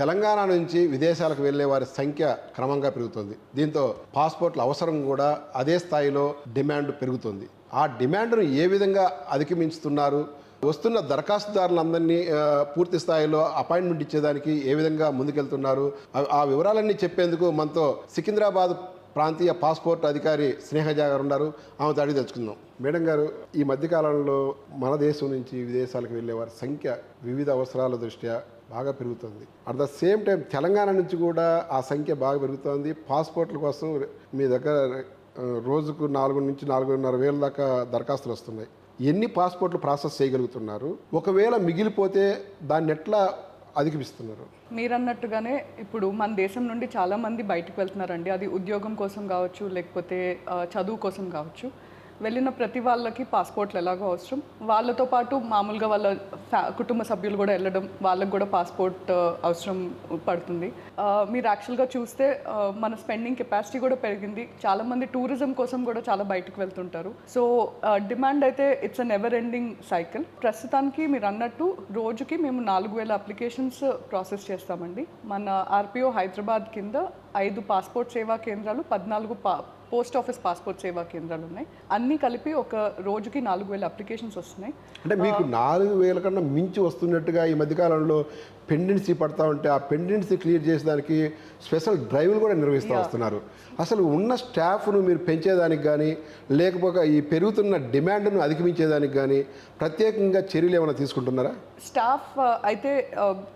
తెలంగాణ నుంచి విదేశాలకు వెళ్ళే వారి సంఖ్య క్రమంగా పెరుగుతుంది. దీంతో పాస్పోర్ట్ల అవసరం కూడా అదే స్థాయిలో డిమాండ్ పెరుగుతుంది. ఆ డిమాండ్ను ఏ విధంగా అధిగమించుతున్నారు? వస్తున్న దరఖాస్తుదారులందరినీ పూర్తి స్థాయిలో అపాయింట్మెంట్ ఇచ్చేదానికి ఏ విధంగా ముందుకెళ్తున్నారు? ఆ- వివరాలన్నీ చెప్పేందుకు మనతో సికింద్రాబాద్ ప్రాంతీయ పాస్పోర్ట్ అధికారి స్నేహజాగర్ గారు ఉన్నారు. ఆమె అడిగి తెచ్చుకుందాం. మేడం గారు ఈ మధ్యకాలంలో మన దేశం నుంచి విదేశాలకు వెళ్ళే వారి సంఖ్య వివిధ అవసరాల దృష్ట్యా బాగా పెరుగుతుంది. At the same time Telangana నుంచి కూడా ఆ సంఖ్య బాగా పెరుగుతోంది. పాస్పోర్ట్ల కోసం మీ దగ్గర రోజుకు నాలుగు నుంచి నాలుగున్నర వేల దాకా దరఖాస్తులు వస్తున్నాయి. ఎన్ని పాస్పోర్ట్లు ప్రాసెస్ చేయగలుగుతున్నారు? ఒకవేళ మిగిలిపోతే దాన్ని ఎట్లా అధిగమిస్తున్నారు? మీరన్నట్టుగానే ఇప్పుడు మన దేశం నుండి చాలామంది బయటకు వెళ్తున్నారండి. అది ఉద్యోగం కోసం కావచ్చు లేకపోతే చదువు కోసం కావచ్చు. వెళ్ళిన ప్రతి వాళ్ళకి పాస్పోర్ట్లు ఎలాగో అవసరం. వాళ్ళతో పాటు మామూలుగా వాళ్ళ ఫ్యా కుటుంబ సభ్యులు కూడా వెళ్ళడం వాళ్ళకి కూడా పాస్పోర్ట్ అవసరం పడుతుంది. మీరు యాక్చువల్గా చూస్తే మన స్పెండింగ్ కెపాసిటీ కూడా పెరిగింది. చాలామంది టూరిజం కోసం కూడా చాలా బయటకు వెళ్తుంటారు. సో డిమాండ్ అయితే it's a never ending cycle ప్రస్తుతానికి మీరు అన్నట్టు రోజుకి మేము నాలుగు వేల అప్లికేషన్స్ ప్రాసెస్ చేస్తామండి. మన ఆర్పిఓ హైదరాబాద్ కింద ఐదు పాస్పోర్ట్ సేవా కేంద్రాలు పద్నాలుగు పా పోస్ట్ ఆఫీస్ పాస్పోర్ట్ సేవా కేంద్రాలు ఉన్నాయి. అన్నీ కలిపి ఒక రోజుకి నాలుగు వేల అప్లికేషన్స్ వస్తున్నాయి. అంటే మీకు నాలుగు వేల కన్నా మించి వస్తున్నట్టుగా ఈ మధ్యకాలంలో పెండెన్సీ పడతా ఉంటే ఆ పెండెన్సీ క్లియర్ చేసేదానికి స్పెషల్ డ్రైవ్లు కూడా నిర్వహిస్తూ వస్తున్నారు. అసలు ఉన్న స్టాఫ్ను మీరు పెంచేదానికి కానీ లేకపోతే ఈ పెరుగుతున్న డిమాండ్ను అధిగమించేదానికి కానీ ప్రత్యేకంగా చర్యలు ఏమైనా తీసుకుంటున్నారా? స్టాఫ్ ఆ, అయితే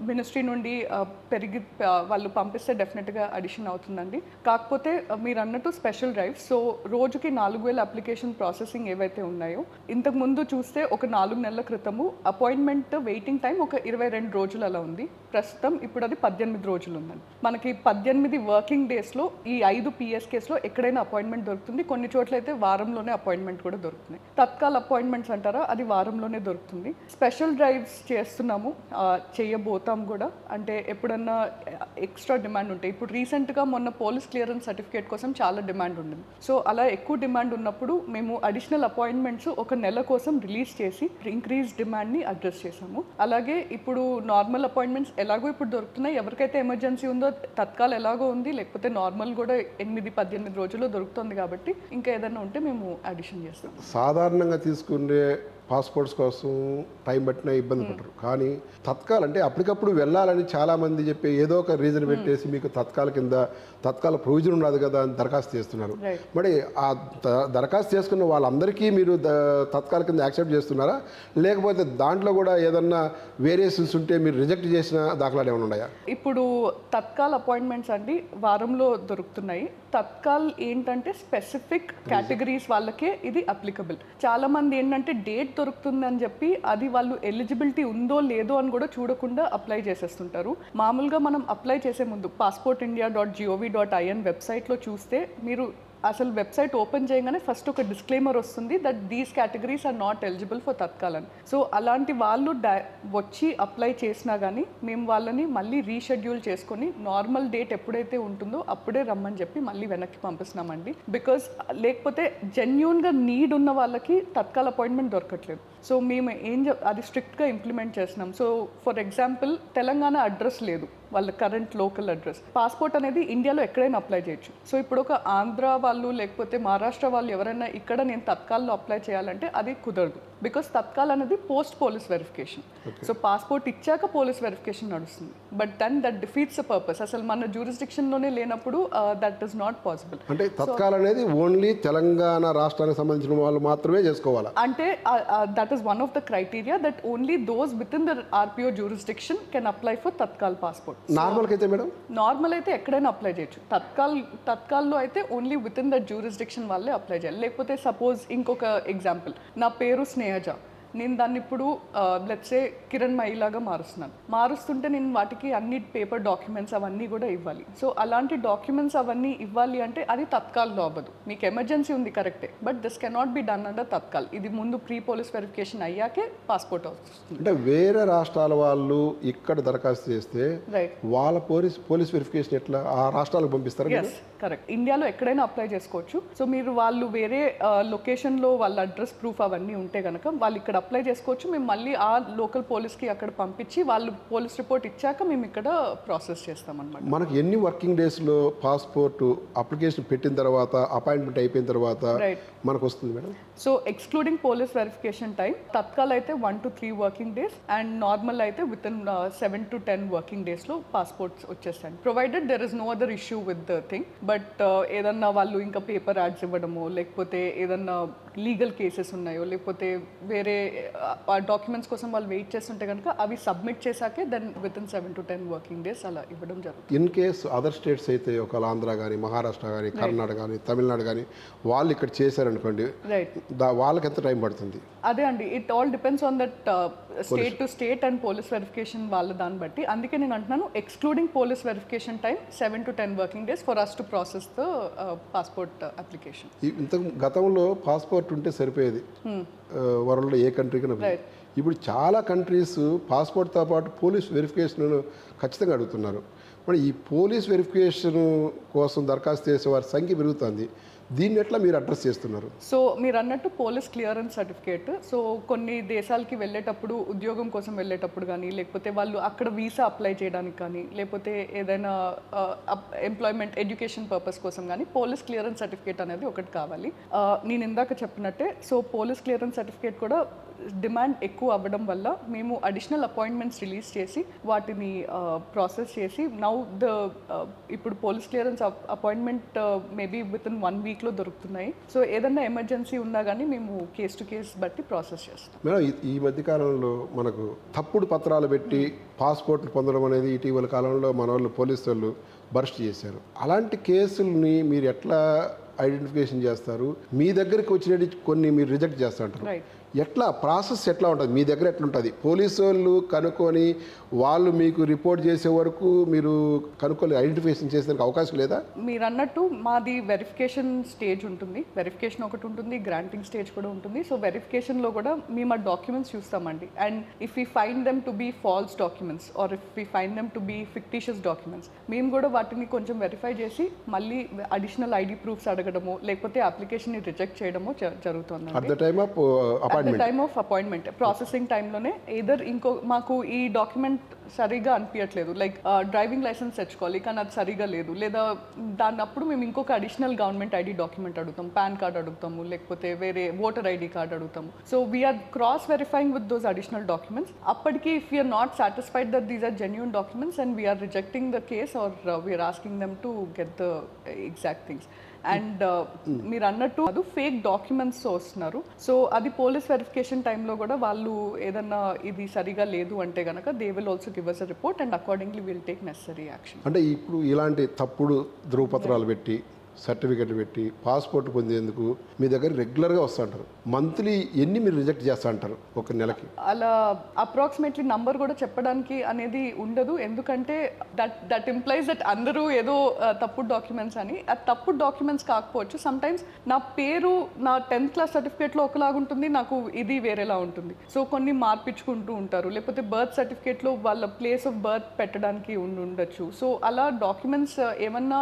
మినిస్ట్రీ నుండి ఆ, పెరిగి వాళ్ళు పంపిస్తే డెఫినెట్గా అడిషన్ అవుతుందండి. కాకపోతే మీరు అన్నట్టు స్పెషల్ డ్రైవ్ సో రోజుకి నాలుగు వేల అప్లికేషన్ ప్రాసెసింగ్ ఏవైతే ఉన్నాయో ఇంతకు ముందు చూస్తే ఒక నాలుగు నెలల క్రితము అపాయింట్మెంట్ వెయిటింగ్ టైం ఒక ఇరవై రెండు రోజులు అలా ఉంది. movie. ప్రస్తుతం ఇప్పుడు అది పద్దెనిమిది రోజులు ఉందండి మనకి పద్దెనిమిది వర్కింగ్ డేస్లో ఈ ఐదు పిఎస్కేస్లో ఎక్కడైనా అపాయింట్మెంట్ దొరుకుతుంది. కొన్ని చోట్ల అయితే వారంలోనే అపాయింట్మెంట్ కూడా దొరుకుతుంది. తత్కాల్ అపాయింట్మెంట్స్ అంటారా? అది వారంలోనే దొరుకుతుంది. స్పెషల్ డ్రైవ్స్ చేస్తున్నాము. చేయబోతాం కూడా. అంటే ఎప్పుడన్నా ఎక్స్ట్రా డిమాండ్ ఉంటాయి ఇప్పుడు రీసెంట్గా మొన్న పోలీస్ క్లియరెన్స్ సర్టిఫికేట్ కోసం చాలా డిమాండ్ ఉండింది. సో అలా ఎక్కువ డిమాండ్ ఉన్నప్పుడు మేము అడిషనల్ అపాయింట్మెంట్స్ ఒక నెల కోసం రిలీజ్ చేసి ఇంక్రీజ్ డిమాండ్ని అడ్రస్ చేసాము. అలాగే ఇప్పుడు నార్మల్ అపాయింట్మెంట్స్ ఎలాగో ఇప్పుడు దొరుకుతున్నాయి. ఎవరికైతే ఎమర్జెన్సీ ఉందో తత్కాల్ ఎలాగో ఉంది. లేకపోతే నార్మల్ కూడా ఎనిమిది పద్దెనిమిది రోజుల్లో దొరుకుతుంది కాబట్టి ఇంకా ఏదైనా ఉంటే మేము అడిషన్ చేస్తాం. సాధారణంగా తీసుకునే పాస్పోర్ట్స్ కోసం టైం పట్టినా ఇబ్బంది పడరు. కానీ తత్కాల్ అంటే అప్పటికప్పుడు వెళ్ళాలని చాలా మంది చెప్పి ఏదో ఒక రీజన్ పెట్టేసి మీకు తత్కాల కింద తత్కాల ప్రొవిజన్ ఉండదు కదా అని దరఖాస్తు చేస్తున్నారు. మరి ఆ దరఖాస్తు చేసుకున్న వాళ్ళందరికీ మీరు తత్కాల కింద యాక్సెప్ట్ చేస్తున్నారా? లేకపోతే దాంట్లో కూడా ఏదన్నా వేరియేషన్స్ ఉంటే మీరు రిజెక్ట్ చేసిన దాఖలాలు ఏమైనా ఉన్నాయా? ఇప్పుడు తత్కాల్ అపాయింట్మెంట్స్ అండి వారంలో దొరుకుతున్నాయి. తత్కాల్ ఏంటంటే స్పెసిఫిక్ కేటగిరీస్ వాళ్ళకే ఇది అప్లికబుల్. చాలా మంది ఏంటంటే డేట్ దొరుకుతుంది అని చెప్పి అది వాళ్ళు ఎలిజిబిలిటీ ఉందో లేదో అని కూడా చూడకుండా అప్లై చేసేస్తుంటారు. మామూలుగా మనం అప్లై చేసే ముందు passport India dot gov dot in వెబ్సైట్లో చూస్తే మీరు అసలు వెబ్సైట్ ఓపెన్ చేయగానే ఫస్ట్ ఒక డిస్క్లైమర్ వస్తుంది that these categories are not eligible for తత్కాలన్ అని సో అలాంటి వాళ్ళు డై వచ్చి అప్లై చేసినా కానీ మేము వాళ్ళని మళ్ళీ రీషెడ్యూల్ చేసుకొని నార్మల్ డేట్ ఎప్పుడైతే ఉంటుందో అప్పుడే రమ్మని చెప్పి మళ్ళీ వెనక్కి పంపిస్తున్నామండి. బికాస్ లేకపోతే జెన్యున్గా నీడ్ ఉన్న వాళ్ళకి తత్కాల అపాయింట్మెంట్ దొరకట్లేదు. సో మేము ఏం చెప్ అది స్ట్రిక్ట్గా ఇంప్లిమెంట్ చేస్తున్నాం. So for example Telangana address లేదు. వాళ్ళ కరెంట్ లోకల్ అడ్రస్ పాస్పోర్ట్ అనేది ఇండియాలో ఎక్కడైనా అప్లై చేయొచ్చు. సో ఇప్పుడు ఒక ఆంధ్ర వాళ్ళు లేకపోతే మహారాష్ట్ర వాళ్ళు ఎవరైనా ఇక్కడ నేను తత్కాల్లో అప్లై చేయాలంటే అది కుదరదు. బికాస్ తత్కాల్ అనేది post police verification so passport ఇచ్చాక పోలీస్ వెరిఫికేషన్ నడుస్తుంది. But then that defeats purpose అసలు మన jurisdiction-లోనే లేనప్పుడు దట్ ఇస్ నాట్ పాసిబుల్ అంటే తత్కాల్ అనేది ఓన్లీ తెలంగాణ రాష్ట్రానికి సంబంధించిన వాళ్ళు మాత్రమే చేసుకోవాలా? అంటే that is one of the criteria that only those within the RPO jurisdiction can apply for tatkal passport నార్మల్కి అయితే మేడం నార్మల్ అయితే ఎక్కడైనా అప్లై చేయొచ్చు. తత్కాల్ తత్కాల్లో అయితే only within that jurisdiction వాళ్ళే అప్లై చేయాలి. లేకపోతే సపోజ్ ఇంకొక ఎగ్జాంపుల్ నా పేరు స్నేహజ. నేను దాన్ని ఇప్పుడు లెట్సే కిరణ్ మయిలాగా మారుస్తున్నాను. మారుస్తుంటే నేను వాటికి అన్ని పేపర్ డాక్యుమెంట్స్ అవన్నీ కూడా ఇవ్వాలి. సో అలాంటి డాక్యుమెంట్స్ అవన్నీ ఇవ్వాలి అంటే అది తత్కాల్లో అవ్వదు. మీకు ఎమర్జెన్సీ ఉంది కరెక్టే but this cannot be done under tatkal. ఇది ముందు ప్రీ పోలీస్ వెరిఫికేషన్ అయ్యాకే పాస్పోర్ట్ వస్తుంది. అంటే వేరే రాష్ట్రాల వాళ్ళు ఇక్కడ దరఖాస్తు చేస్తే వాళ్ళ పోలీస్ పోలీస్ వెరిఫికేషన్ ఎట్లా? ఆ రాష్ట్రాలకు పంపిస్తారు కరెక్ట్ ఇండియాలో ఎక్కడైనా అప్లై చేసుకోవచ్చు. సో మీరు వాళ్ళు వేరే లొకేషన్లో వాళ్ళ అడ్రస్ ప్రూఫ్ అవన్నీ ఉంటే కనుక వాళ్ళు ఇక్కడ అప్లై చేసుకోవచ్చు. మేము మళ్ళీ ఆ లోకల్ పోలీస్కి అక్కడ పంపించి వాళ్ళు పోలీస్ రిపోర్ట్ ఇచ్చాక మేము ఇక్కడ ప్రాసెస్ చేస్తాం అనమాట మనకు ఎన్ని వర్కింగ్ డేస్లో పాస్పోర్ట్ అప్లికేషన్ పెట్టిన తర్వాత అపాయింట్మెంట్ అయిపోయిన తర్వాత మనకు వస్తుంది madam? So excluding police verification time tatkal అయితే one two three working days and normal అయితే within seven to ten working డేస్లో పాస్పోర్ట్స్ వచ్చేస్తాయి. Provided there is no other issue with the thing but ఏదన్నా వాళ్ళు ఇంకా పేపర్ యాడ్స్ ఇవ్వడమో లేకపోతే ఏదన్నా legal cases ఉన్నాయో లేకపోతే వేరే ఆ డాక్యుమెంట్స్ కోసం వాళ్ళు వెయిట్ చేస్తుంటే కనుక అవి submit చేశాకే then within seven to ten working days అలా ఇవ్వడం జరుగుతుంది. ఇన్ కేస్ అదర్ స్టేట్స్ అయితే ఒక ఆంధ్ర కానీ మహారాష్ట్ర కానీ కర్ణాటక కానీ తమిళనాడు కానీ వాళ్ళు ఇక్కడ చేశారనుకోండి రైట్ వాళ్ళకి ఎంత టైం పడుతుంది? అదే అండి. It all depends on that state to state and police verification వాళ్ళ దాన్ని బట్టి. అందుకే నేను అంటున్నాను excluding police verification time seven to ten working days for us to process the passport application. ఇంత గతంలో పాస్పోర్ట్ ఉంటే సరిపోయేది. వరల్డ్లో ఏ కంట్రీకి. ఇప్పుడు చాలా కంట్రీస్ పాస్పోర్ట్తో పాటు పోలీస్ వెరిఫికేషన్ ఖచ్చితంగా అడుగుతున్నారు. మరి ఈ పోలీస్ వెరిఫికేషన్ కోసం దరఖాస్తు చేసే వారి సంఖ్య పెరుగుతుంది. దీన్ని ఎట్లా మీరు అడ్రస్ చేస్తున్నారు? సో మీరు అన్నట్టు పోలీస్ క్లియరెన్స్ సర్టిఫికేట్. సో కొన్ని దేశాలకి వెళ్ళేటప్పుడు ఉద్యోగం కోసం వెళ్ళేటప్పుడు కానీ లేకపోతే వాళ్ళు అక్కడ వీసా అప్లై చేయడానికి కానీ లేకపోతే ఏదైనా ఎంప్లాయ్మెంట్ ఎడ్యుకేషన్ పర్పస్ కోసం కానీ పోలీస్ క్లియరెన్స్ సర్టిఫికేట్ అనేది ఒకటి కావాలి. నేను ఇందాక చెప్పినట్టే సో పోలీస్ క్లియరెన్స్ సర్టిఫికేట్ కూడా డిమాండ్ ఎక్కువ అవ్వడం వల్ల మేము అడిషనల్ అపాయింట్మెంట్స్ రిలీజ్ చేసి వాటిని ప్రాసెస్ చేసి నౌ ద ఇప్పుడు police clearance appointment maybe within one వీక్లో దొరుకుతున్నాయి. సో ఏదన్నా ఎమర్జెన్సీ ఉన్నా కానీ మేము కేస్ టు కేస్ బట్టి ప్రాసెస్ చేస్తాం. మేడం ఈ- మధ్య కాలంలో మనకు తప్పుడు పత్రాలు పెట్టి పాస్పోర్ట్లు పొందడం అనేది ఇటీవల కాలంలో మన వాళ్ళు పోలీసు వాళ్ళు బర్స్ట్ చేశారు. అలాంటి కేసుల్ని మీరు ఎట్లా ఐడెంటిఫికేషన్ చేస్తారు? మీ దగ్గరికి వచ్చినవి కొన్ని మీరు రిజెక్ట్ చేస్తా రైట్ ఎట్లా? ప్రాసెస్ ఎట్లా ఉంటుంది? మీ దగ్గర ఎట్లా ఉంటుంది పోలీసు వాళ్ళు కనుక్కొని వాళ్ళు మీకు రిపోర్ట్ చేసే వరకు మీరు కనుక్కొని ఐడెంటిఫికేషన్ చేసేందుకు అవకాశం లేదా? మీరు అన్నట్టు మాది వెరిఫికేషన్ స్టేజ్ ఉంటుంది. వెరిఫికేషన్ ఒకటి ఉంటుంది గ్రాంటింగ్ స్టేజ్ కూడా ఉంటుంది. సో వెరిఫికేషన్లో కూడా మేము ఆ డాక్యుమెంట్స్ చూస్తామండి. And if we find them to be false documents or if we find them to be fictitious documents మేము కూడా వాటిని కొంచెం వెరిఫై చేసి మళ్ళీ అడిషనల్ ఐడి ప్రూఫ్స్ అడగడము లేకపోతే అప్లికేషన్ని రిజెక్ట్ చేయడము జరుగుతుంది appointment time of appointment processing టైంలోనే ఏదర్ ఇంకో మాకు ఈ డాక్యుమెంట్ సరిగా అనిపించట్లేదు లైక్ డ్రైవింగ్ లైసెన్స్ తెచ్చుకోవాలి కానీ అది సరిగా లేదు. లేదా దాని అప్పుడు మేము ఇంకొక అడిషనల్ గవర్నమెంట్ ఐడి డాక్యుమెంట్ అడుగుతాం. పాన్ కార్డ్ అడుగుతాము లేకపోతే వేరే ఓటర్ ఐడి కార్డ్ అడుగుతాము. So we're cross verifying with those additional documents అప్పటికి if you're not satisfied that these are genuine documents and we're rejecting the case or we're asking them to get the exact things and మీరు అన్నట్టు అది fake documents వస్తున్నారు. So అది police verification టైంలో కూడా వాళ్ళు ఏదన్నా ఇది సరిగా లేదు అంటే కనుక they will also give us report and accordingly will take necessary action అంటే ఇప్పుడు ఇలాంటి తప్పుడు ధృవపత్రాలు పెట్టి సర్టిఫికెట్ పెట్టి పాస్పోర్ట్ పొందేందుకు మీ దగ్గర రెగ్యులర్గా వస్తుంటారు మంత్లీ ఎన్ని మీరు రిజెక్ట్ చేస్తా ఉంటారు ఒక నెలకి? అలా అప్రాక్సిమేట్లీ నంబర్ కూడా చెప్పడానికి అనేది ఉండదు. ఎందుకంటే దట్ దట్ ఇంప్లైజ్ దట్ అందరూ ఏదో తప్పుడు డాక్యుమెంట్స్ అని. ఆ తప్పుడు డాక్యుమెంట్స్ కాకపోవచ్చు. సమ్ టైమ్స్ నా పేరు నా టెన్త్ క్లాస్ సర్టిఫికేట్లో ఒకలాగా ఉంటుంది. నాకు ఇది వేరేలా ఉంటుంది. సో కొన్ని మార్పించుకుంటూ ఉంటారు. లేకపోతే బర్త్ సర్టిఫికేట్లో వాళ్ళ ప్లేస్ ఆఫ్ బర్త్ పెట్టడానికి ఉండొచ్చు సో అలా డాక్యుమెంట్స్ ఏమన్నా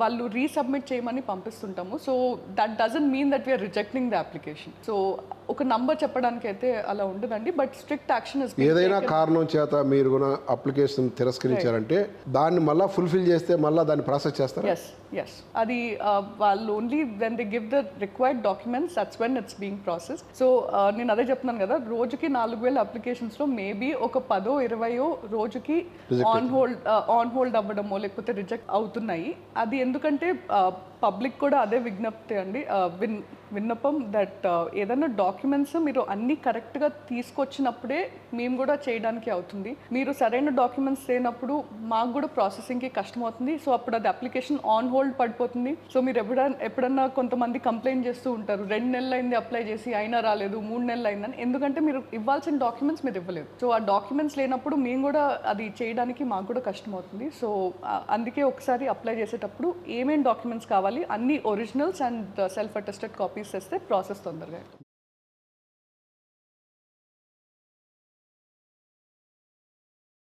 వాళ్ళు రీసబ్మిట్ చేయమని పంపిస్తుంటాము. So that doesn't mean that we're rejecting the application so ఒక నంబర్ చెప్పడానికి అయితే అలా ఉండదండి బట్ స్ట్రిక్ట్ యాక్షన్ ఏదైనా కారణం చేత మీరు కూడా అప్లికేషన్ తిరస్కరించారంటే దాన్ని మళ్ళీ ఫుల్ఫిల్ చేస్తే మళ్ళీ దాన్ని ప్రాసెస్ చేస్తారా? ఎస్ ఎస్ అది వాళ్ళు only when they give the required documents that's when it's being process so నేను అదే చెప్తున్నాను కదా రోజుకి నాలుగు వేల అప్లికేషన్స్లో మేబీ ఒక పదో ఇరవయో రోజుకి ఆన్ హోల్డ్ ఆన్ హోల్డ్ అవ్వడమో లేకపోతే రిజెక్ట్ అవుతున్నాయి. అది ఎందుకంటే పబ్లిక్ కూడా అదే విజ్ఞప్తి అండి. విన్ విన్నపం దట్ ఏదైనా డాక్యుమెంట్స్ మీరు అన్ని కరెక్ట్గా తీసుకొచ్చినప్పుడే మేము కూడా చేయడానికి అవుతుంది. మీరు సరైన డాక్యుమెంట్స్ లేనప్పుడు మాకు కూడా ప్రాసెసింగ్కి కష్టం అవుతుంది. సో అప్పుడు అది అప్లికేషన్ ఆన్ హోల్డ్ పడిపోతుంది. సో మీరు ఎప్పుడైనా ఎప్పుడన్నా కొంతమంది కంప్లైంట్ చేస్తూ ఉంటారు. రెండు నెలలు అయింది అప్లై చేసి అయినా రాలేదు మూడు నెలలు అయిందని ఎందుకంటే మీరు ఇవ్వాల్సిన డాక్యుమెంట్స్ మీరు ఇవ్వలేదు. సో ఆ డాక్యుమెంట్స్ లేనప్పుడు మేము కూడా అది చేయడానికి మాకు కూడా కష్టం అవుతుంది. సో అందుకే ఒకసారి అప్లై చేసేటప్పుడు ఏమేమి డాక్యుమెంట్స్ కావాలి అన్ని originals and self attested copies తెస్తే ప్రాసెస్ తొందరగా అవుతుంది.